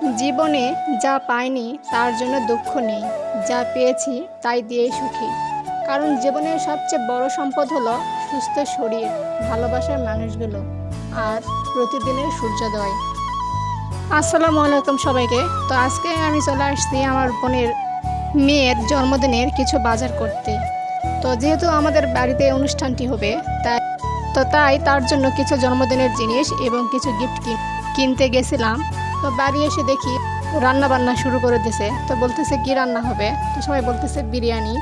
জীবনে যা পাইনি, তার জন্য দুঃখ নেই। যা পেয়েছি, তাই দিয়েই সুখী। কারণ জীবনের সবচেয়ে বড় সম্পদ হলো সুস্থ শরীর, ভালোবাসার মানুষগুলো আর প্রতিদিনের সূর্যোদয়। আসসালামু আলাইকুম সবাইকে। তো আজকে আমি চলে আসছি আমার বোনের মেয়ের জন্মদিনের কিছু বাজার করতে। তো যেহেতু আমাদের বাড়িতে অনুষ্ঠানটি হবে, তাই তো তাই তার জন্য কিছু জন্মদিনের জিনিস এবং কিছু গিফট কিনতে গেছিলাম। তো বাড়ি এসে দেখি রান্না বান্না শুরু করে দিছে। তো বলতেছে, কি রান্না হবে? তো সবাই বলতেছে, বিরিয়ানি।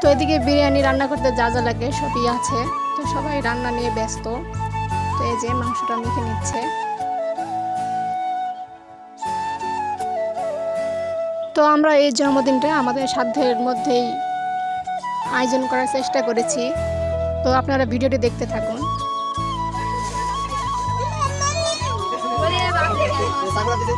তো এদিকে বিরিয়ানি রান্না করতে যা যা লাগে সবই আছে। তো সবাই রান্না নিয়ে ব্যস্ত। তো এই যে মাংসটা মেখে নিচ্ছে। তো আমরা এই জন্মদিনটা আমাদের সাধ্যের মধ্যেই আয়োজন করার চেষ্টা করেছি। তো আপনারা ভিডিওটি দেখতে থাকুন। চাকুরা দিছে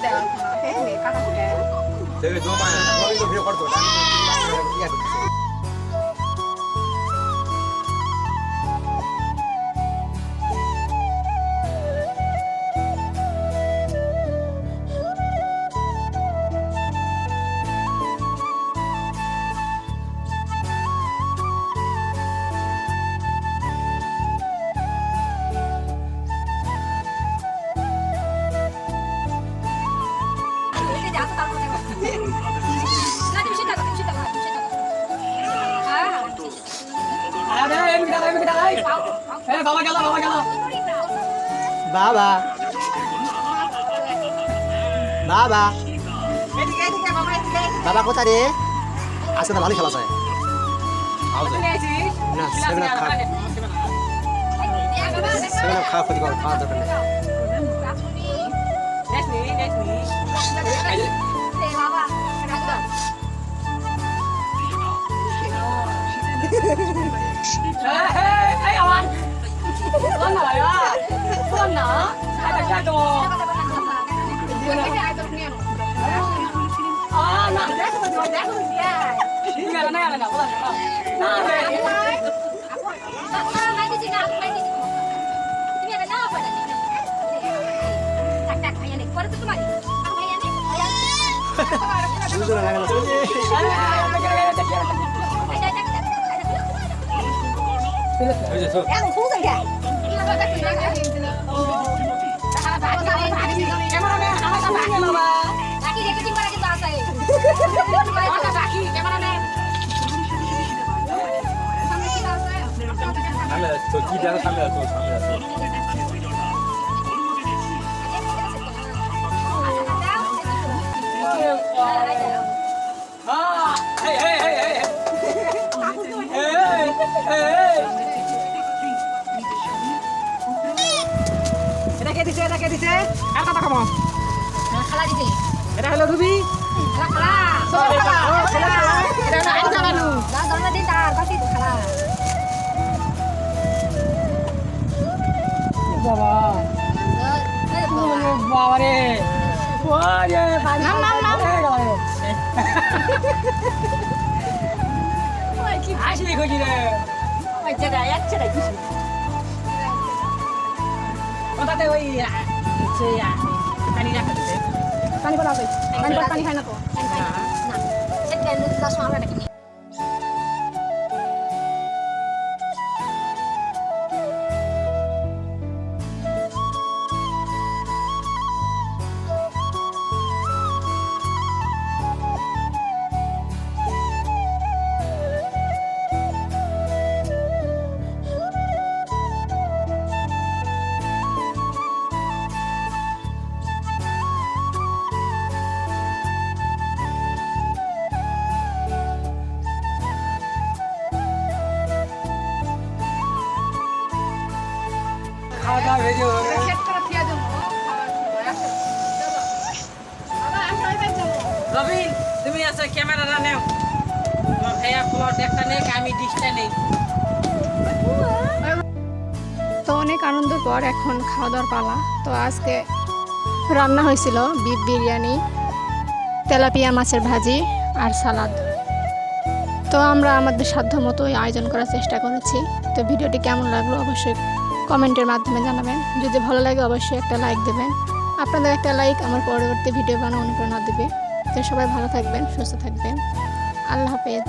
দেওয়া কাটা দেবে দো তো ভিডিও করতো ইয়া করে বাবা বাবা। বাবা। বাবা কোথায় রে? আজকে তো ভালো খেলা। যায় না সেভেন আপ দরকার 나와요. 수원 나와. 가자, 가자. 아, 나 내가 그 좋아, 내가 그 좋아. 이거 하나 하나 나보다 나. 나 왜? Sudah lah kalau sudah. Ayo, দুজনে লাগানো সামনে তো কি দেখা সামনে আছো সামনে আছো এটা কে দিছে এটা কে দিছে আর কথা কম এটা হলো রুবি এটা হলো আইন জানানু বাবা। বাবা। রে ওরে নাম নাম নাম। আসি দেখো কি রে। যাচ্ছে না কিছু কথাতে ওই পানি রাখা পানি পড়া হবে পানি পানি খায় না তো। খাওয়া দাওয়া হয়ে যাবে রবিন তুমি আছে ক্যামেরাটা নেও। তোমার ভাইয়া প্লট একটা নেই আমি ডিশটা নেই। তো অনেক আনন্দের পর এখন খাওয়া দাওয়ার পালা। তো আজকে রান্না হয়েছিল বিফ বিরিয়ানি তেলাপিয়া মাছের ভাজি আর সালাদ। তো আমরা আমাদের সাধ্য মতোই আয়োজন করার চেষ্টা করেছি। তো ভিডিওটি কেমন লাগল অবশ্যই কমেন্টের মাধ্যমে জানাবেন। যদি ভালো লাগে অবশ্যই একটা লাইক দেবেন। আপনাদের একটা লাইক আমার পরবর্তী ভিডিও বানানো অনুপ্রেরণা দেবে। তো সবাই ভালো থাকবেন, সুস্থ থাকবেন। আল্লাহ হাফেজ।